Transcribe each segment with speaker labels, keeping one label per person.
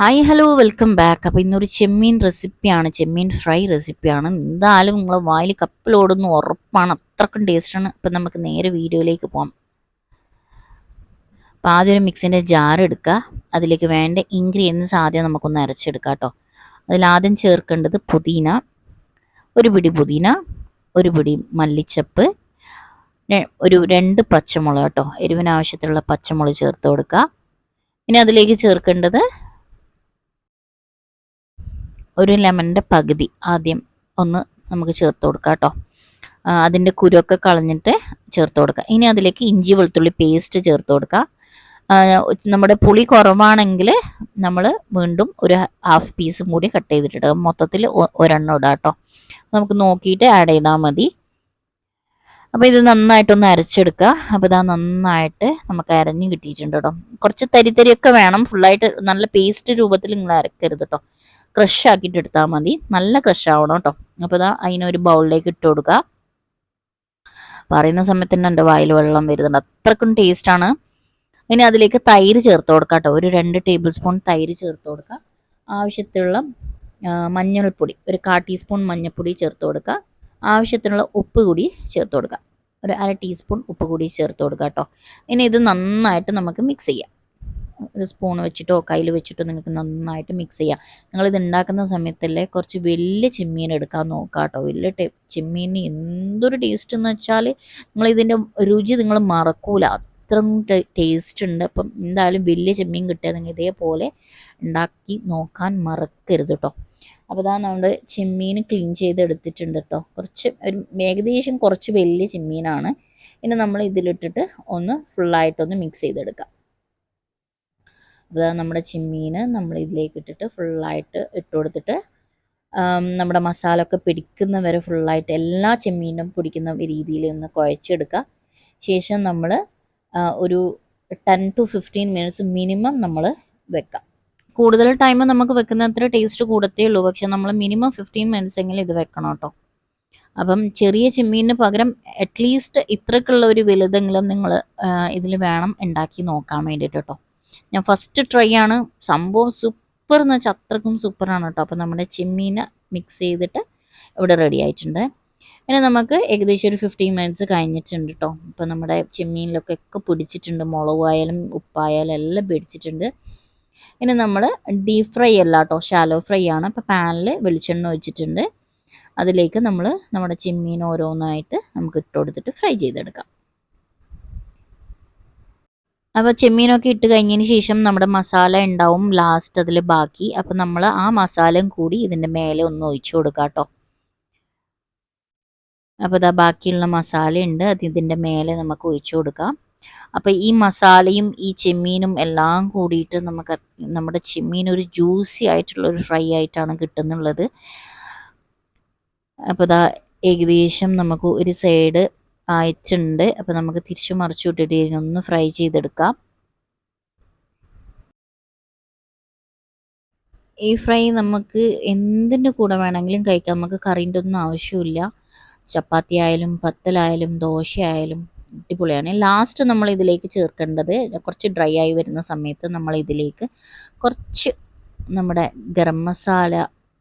Speaker 1: Hi hello welcome back അപ്പോൾ ഇന്നൊരു ചെമ്മീൻ റെസിപ്പിയാണ് ചെമ്മീൻ ഫ്രൈ റെസിപ്പിയാണ് എന്തായാലും നിങ്ങളെ വായിൽ കപ്പിലോടുന്നു ഉറപ്പാണ്. അത്രക്കും ടേസ്റ്റാണ് അപ്പം നമുക്ക് നേരെ വീഡിയോയിലേക്ക് പോകാം അപ്പോൾ ആദ്യം ഒരു മിക്സിന്റെ ജാർ എടുക്കുക. അതിലേക്ക് വേണ്ട ഇൻഗ്രീഡിയൻസ് ആദ്യം നമുക്കൊന്ന് അരച്ചെടുക്കാം കേട്ടോ. അതിലാദ്യം ചേർക്കേണ്ടത് പുതിന ഒരു പിടി പുതിന ഒരു പിടി മല്ലിച്ചപ്പ് ഒരു രണ്ട് പച്ചമുളക് കേട്ടോ. എരിവിനാവശ്യത്തിലുള്ള പച്ചമുളക് ചേർത്ത് കൊടുക്കുക. ഇനി അതിലേക്ക് ചേർക്കേണ്ടത് ഒരു ലെമണിന്റെ പകുതി ആദ്യം ഒന്ന് നമുക്ക് ചേർത്ത് കൊടുക്കാം കേട്ടോ. അതിന്റെ കുരുവൊക്കെ കളഞ്ഞിട്ട് ചേർത്ത് കൊടുക്കുക ഇനി അതിലേക്ക് ഇഞ്ചി വെളുത്തുള്ളി പേസ്റ്റ് ചേർത്ത് കൊടുക്കുക നമ്മുടെ പുളി കുറവാണെങ്കിൽ നമ്മൾ വീണ്ടും ഒരു ഹാഫ് പീസും കൂടി കട്ട് ചെയ്തിട്ടിട്ട് മൊത്തത്തിൽ ഒരെണ്ണം ഇടാം കേട്ടോ. നമുക്ക് നോക്കിയിട്ട് ആഡ് ചെയ്താൽ മതി. അപ്പോൾ ഇത് നന്നായിട്ടൊന്ന് അരച്ചെടുക്കുക. അപ്പോൾ ഇതാ നന്നായിട്ട് നമുക്ക് അരഞ്ഞ് കിട്ടിയിട്ടുണ്ട് കേട്ടോ. കുറച്ച് തരി തരിയൊക്കെ വേണം. ഫുള്ളായിട്ട് നല്ല പേസ്റ്റ് രൂപത്തിൽ നിങ്ങൾ അരക്കരുത് കേട്ടോ. ക്രഷ് ആക്കിയിട്ട് എടുത്താൽ മതി. നല്ല ക്രഷ് ആവണം കേട്ടോ അപ്പോൾ ഇതാ അതിനൊരു ബൗളിലേക്ക് ഇട്ട് കൊടുക്കുക പറയുന്ന സമയത്ത് തന്നെ എന്റെ വായിൽ വെള്ളം വരുന്നുണ്ട്. അത്രക്കും ടേസ്റ്റാണ് ഇനി അതിലേക്ക് തൈര് ചേർത്ത് കൊടുക്കുക കേട്ടോ ഒരു രണ്ട് ടേബിൾ സ്പൂൺ തൈര് ചേർത്ത് കൊടുക്കുക ആവശ്യത്തിലുള്ള മഞ്ഞൾപ്പൊടി. ഒരു കാ ടീസ്പൂൺ മഞ്ഞൾപ്പൊടി ചേർത്ത് കൊടുക്കുക ആവശ്യത്തിനുള്ള ഉപ്പ് കൂടി ചേർത്ത് കൊടുക്കുക ഒരു അര ടീസ്പൂൺ ഉപ്പ് കൂടി ചേർത്ത് കൊടുക്കുക കേട്ടോ ഇനി ഇത് നന്നായിട്ട് നമുക്ക് മിക്സ് ചെയ്യാം. ഒരു സ്പൂൺ വെച്ചിട്ടോ കയ്യിൽ വെച്ചിട്ടോ നിങ്ങൾക്ക് നന്നായിട്ട് മിക്സ് ചെയ്യാം. നിങ്ങളിത് ഉണ്ടാക്കുന്ന സമയത്തല്ലേ കുറച്ച് വലിയ ചെമ്മീൻ എടുക്കാൻ നോക്കാം കേട്ടോ. വലിയ ചെമ്മീൻ എന്തൊരു ടേസ്റ്റ് എന്ന് വെച്ചാൽ നിങ്ങളിതിന്റെ രുചി നിങ്ങൾ മറക്കൂല. അത്രയും ടേസ്റ്റ് ഉണ്ട്. അപ്പം എന്തായാലും വലിയ ചെമ്മീൻ നിങ്ങൾ ഇതേപോലെ ഉണ്ടാക്കി നോക്കാൻ മറക്കരുത് കേട്ടോ. അപ്പോൾ ഇതാ നമ്മൾ ചെമ്മീൻ ക്ലീൻ ചെയ്ത് എടുത്തിട്ടുണ്ട് കേട്ടോ. കുറച്ച് ഒരു ഏകദേശം കുറച്ച് വലിയ ചെമ്മീനാണ്. ഇനി നമ്മൾ ഇതിലിട്ടിട്ട് ഒന്ന് ഫുള്ളായിട്ടൊന്ന് മിക്സ് ചെയ്തെടുക്കാം. അപ്പോൾ നമ്മുടെ ചിമ്മീൻ നമ്മൾ ഇതിലേക്ക് ഇട്ടിട്ട് ഫുള്ളായിട്ട് ഇട്ട് കൊടുത്തിട്ട് നമ്മുടെ മസാല ഒക്കെ പിടിക്കുന്ന വരെ ഫുള്ളായിട്ട് എല്ലാ ചെമ്മീനും പിടിക്കുന്ന രീതിയിൽ ഒന്ന് കുഴച്ചെടുക്കുക. ശേഷം നമ്മൾ ഒരു ten to fifteen minutes minimum നമ്മൾ വെക്കാം കൂടുതൽ ടൈം നമുക്ക് വെക്കുന്ന അത്ര ടേസ്റ്റ് കൂടത്തേ ഉള്ളൂ. പക്ഷെ നമ്മൾ മിനിമം ഫിഫ്റ്റീൻ മിനിറ്റ്സ് എങ്കിലും ഇത് വെക്കണം കേട്ടോ. അപ്പം ചെറിയ ചെമ്മീനിന് പകരം അറ്റ്ലീസ്റ്റ് ഇത്രക്കുള്ള ഒരു വലുതെങ്കിലും നിങ്ങൾ ഇതിൽ വേണം ഉണ്ടാക്കി നോക്കാൻ വേണ്ടിയിട്ട് കേട്ടോ. ഞാൻ ഫസ്റ്റ് ട്രൈ ആണ്. സംഭവം സൂപ്പർ എന്ന് വെച്ചാൽ അത്രക്കും സൂപ്പറാണ് കേട്ടോ. അപ്പോൾ നമ്മുടെ ചെമ്മീന് മിക്സ് ചെയ്തിട്ട് ഇവിടെ റെഡി ആയിട്ടുണ്ട്. ഇനി നമുക്ക് ഏകദേശം ഒരു ഫിഫ്റ്റീൻ മിനിറ്റ്സ് കഴിഞ്ഞിട്ടുണ്ട് കേട്ടോ. ഇപ്പോൾ നമ്മുടെ ചെമ്മീനിലൊക്കെ ഒക്കെ പിടിച്ചിട്ടുണ്ട്. മുളകായാലും ഉപ്പായാലും എല്ലാം പിടിച്ചിട്ടുണ്ട്. ഇനി നമ്മൾ ഡീപ് ഫ്രൈ അല്ല കേട്ടോ. ഷാലോ ഫ്രൈ ആണ്. അപ്പോൾ പാനിൽ വെളിച്ചെണ്ണ ഒഴിച്ചിട്ടുണ്ട്. അതിലേക്ക് നമ്മൾ നമ്മുടെ ചെമ്മീൻ ഓരോന്നായിട്ട് നമുക്ക് ഇട്ട് കൊടുത്തിട്ട് ഫ്രൈ ചെയ്തെടുക്കാം. അപ്പോൾ ചെമ്മീനൊക്കെ ഇട്ട് കഴിഞ്ഞതിന് ശേഷം നമ്മുടെ മസാല ഉണ്ടാവും ലാസ്റ്റ് അതിൽ ബാക്കി. അപ്പോൾ നമ്മൾ ആ മസാലയും കൂടി ഇതിന്റെ മേലെ ഒന്ന് ഒഴിച്ചു കൊടുക്കാം കേട്ടോ അപ്പോൾ ഇതാ ബാക്കിയുള്ള മസാല ഉണ്ട്. അത് ഇതിന്റെ മേലെ നമുക്ക് ഒഴിച്ചു കൊടുക്കാം. അപ്പോൾ ഈ മസാലയും ഈ ചെമ്മീനും എല്ലാം കൂടിയിട്ട് നമുക്ക് നമ്മുടെ ചെമ്മീൻ ഒരു ജ്യൂസി ആയിട്ടുള്ള ഒരു ഫ്രൈ ആയിട്ടാണ് കിട്ടുന്നുള്ളത്. അപ്പോൾ ഇതാ ഏകദേശം നമുക്ക് ഒരു സൈഡ് ആയിട്ടുണ്ട്. അപ്പോൾ നമുക്ക് തിരിച്ചു മറിച്ചു വിട്ടിട്ട് ഒന്ന് ഫ്രൈ ചെയ്തെടുക്കാം. ഈ ഫ്രൈ നമുക്ക് എന്തിന്റെ കൂടെ വേണമെങ്കിലും കഴിക്കാം. നമുക്ക് കറീന്റെ ഒന്നും ആവശ്യമില്ല. ചപ്പാത്തി ആയാലും പത്തലായാലും ദോശ ആയാലും അടിപൊളിയാണ്. ലാസ്റ്റ് നമ്മൾ ഇതിലേക്ക് ചേർക്കേണ്ടത് കുറച്ച് ഡ്രൈ ആയി വരുന്ന സമയത്ത് നമ്മൾ ഇതിലേക്ക് കുറച്ച് നമ്മുടെ ഗരം മസാല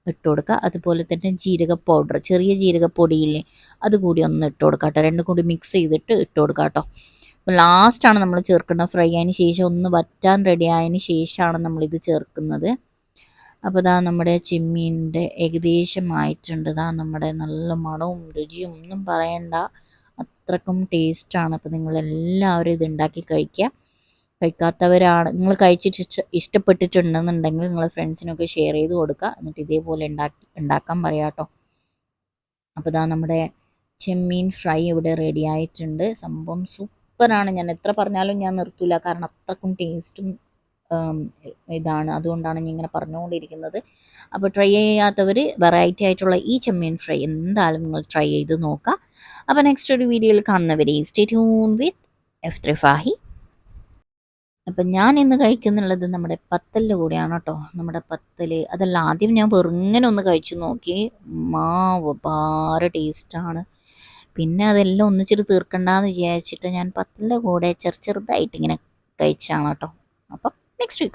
Speaker 1: ഇട്ട് കൊടുക്കുക അതുപോലെ തന്നെ ജീരക പൗഡർ ചെറിയ ജീരകപ്പൊടിയില്ലേ അതുകൂടി ഒന്ന് ഇട്ട് കൊടുക്കുക കേട്ടോ രണ്ടും കൂടി മിക്സ് ചെയ്തിട്ട് ഇട്ട് കൊടുക്കുക കേട്ടോ ലാസ്റ്റാണ് നമ്മൾ ചേർക്കുന്നത് ഫ്രൈ ആയതിന് ശേഷം ഒന്ന് വറ്റാൻ റെഡി ആയതിന് ശേഷമാണ് നമ്മളിത് ചേർക്കുന്നത്. അപ്പോൾ ഇതാ നമ്മുടെ ചെമ്മീന്റെ ഏകദേശം ആയിട്ടുണ്ട്. ഇതാ നമ്മുടെ നല്ല മണവും രുചിയും ഒന്നും പറയണ്ട. അത്രക്കും ടേസ്റ്റാണ് അപ്പോൾ നിങ്ങളെല്ലാവരും ഇത് ഉണ്ടാക്കി കഴിക്കുക കഴിക്കാത്തവരാണ്. നിങ്ങൾ കഴിച്ചിട്ട് ഇഷ്ടപ്പെട്ടിട്ടുണ്ടെന്നുണ്ടെങ്കിൽ നിങ്ങൾ ഫ്രണ്ട്സിനൊക്കെ ഷെയർ ചെയ്ത് കൊടുക്കുക. എന്നിട്ട് ഇതേപോലെ ഉണ്ടാക്കി ഉണ്ടാക്കാൻ പറയാം കേട്ടോ. അപ്പോൾ ഇതാ നമ്മുടെ ചെമ്മീൻ ഫ്രൈ ഇവിടെ റെഡി ആയിട്ടുണ്ട്. സംഭവം സൂപ്പറാണ്. ഞാൻ എത്ര പറഞ്ഞാലും ഞാൻ നിർത്തില്ല കാരണം അത്രക്കും ടേസ്റ്റും ഇതാണ്. അതുകൊണ്ടാണ് ഞാൻ ഇങ്ങനെ പറഞ്ഞുകൊണ്ടിരിക്കുന്നത്. അപ്പോൾ ട്രൈ ചെയ്യാത്തവർ വെറൈറ്റി ആയിട്ടുള്ള ഈ ചെമ്മീൻ ഫ്രൈ എന്തായാലും നിങ്ങൾ ട്രൈ ചെയ്ത് നോക്കുക. അപ്പോൾ നെക്സ്റ്റ് ഒരു വീഡിയോയിൽ കാണുന്നവരെ സ്റ്റേ ട്യൂൺ വിത്ത് എഫ് ത്രിഫാഹി അപ്പം ഞാൻ ഇന്ന് കഴിക്കുന്നുള്ളത് നമ്മുടെ പത്തലിന്റെ കൂടെയാണ് കേട്ടോ. നമ്മുടെ പത്തൽ അതല്ല ആദ്യം ഞാൻ വെറുങ്ങനെ ഒന്ന് കഴിച്ചു നോക്കി. മാവ് പാറ ടേസ്റ്റാണ് പിന്നെ അതെല്ലാം ഒന്നിച്ചിട്ട് തീർക്കണ്ടെന്ന് വിചാരിച്ചിട്ട് ഞാൻ പത്തലിന്റെ കൂടെ ചെറു ചെറുതായിട്ട് ഇങ്ങനെ കഴിച്ചാണ് കേട്ടോ. അപ്പം നെക്സ്റ്റ് വീക്ക്